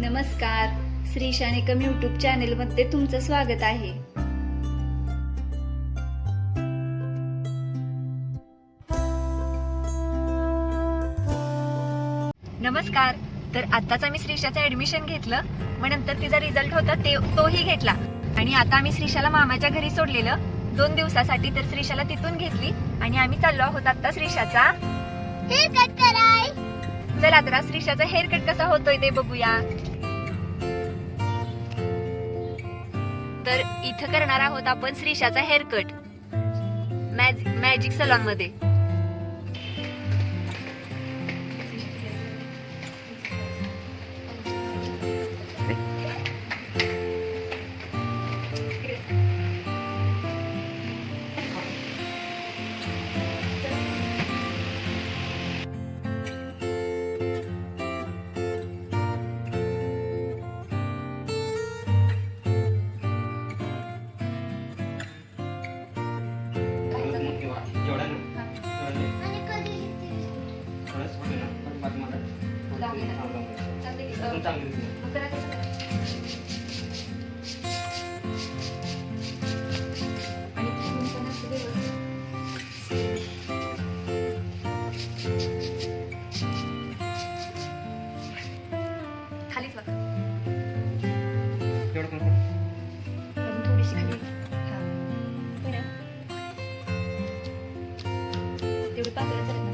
नमस्कार. श्री शाणेकम यूट्यूब चॅनेलमध्ये तुमचं स्वागत आहे. नमस्कार. तर आत्ताच आम्ही श्रीशाचं ऍडमिशन घेतलं. मग नंतर तिचा रिझल्ट होता ते तोही घेतला. आणि आता आम्ही श्रीशाला मामाच्या घरी सोडलेलं. दोन दिवसासाठी तर श्रीशाला तिथून घेतली. आणि आम्ही चाललो आहोत आता श्रीशाचा. हेअर कट कराय. चला तर आज श्रीषाचा हेअरकट कसा होतोय ते बघूया. तर इथं करणार आहोत आपण श्रीषाचा हेअरकट मॅजिक सलॉनमध्ये. तेवढी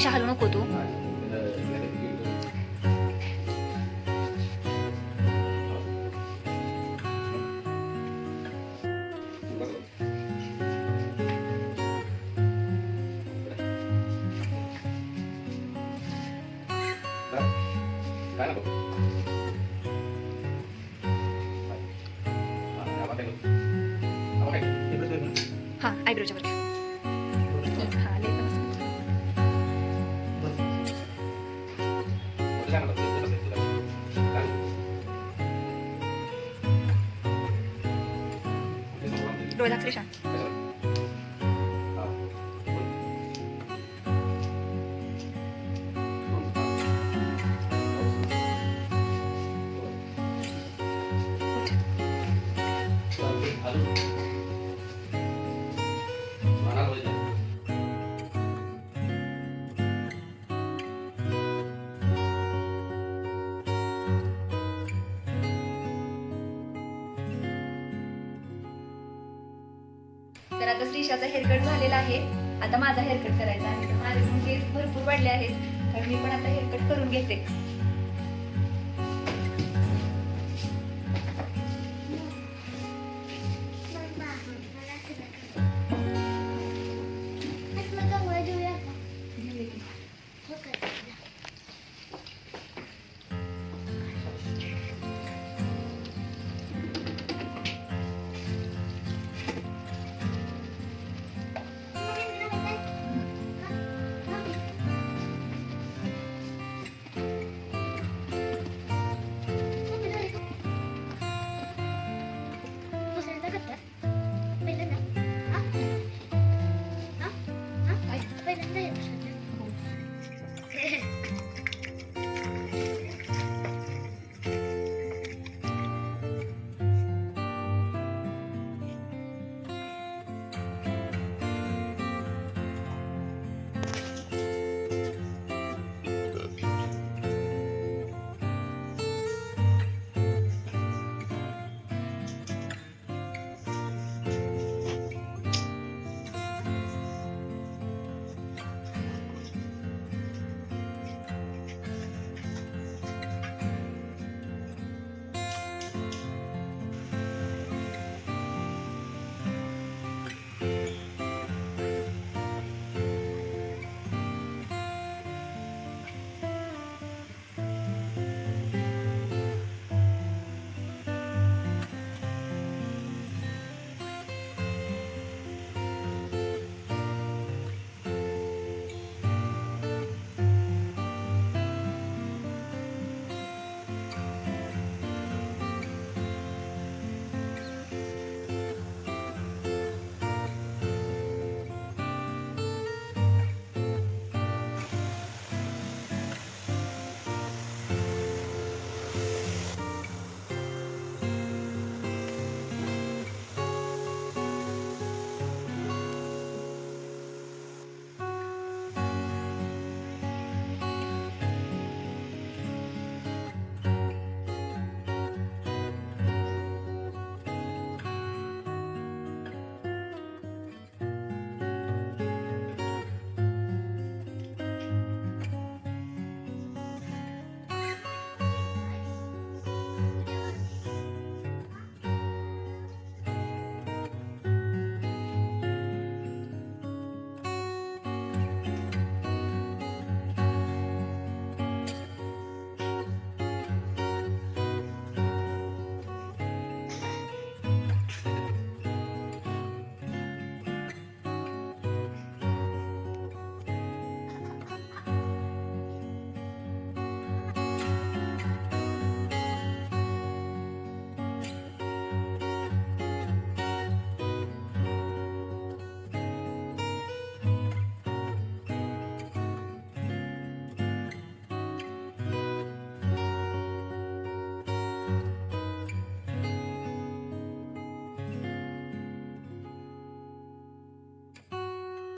사하려는 것도 Thank you. Lola Trisha. तर आता श्रीशाचा हेअरकट झालेला आहे. आता माझा हेअरकट करायचा आहे. माझे केस भरपूर वाढले आहेत. तर मी पण आता हेअरकट करून घेते.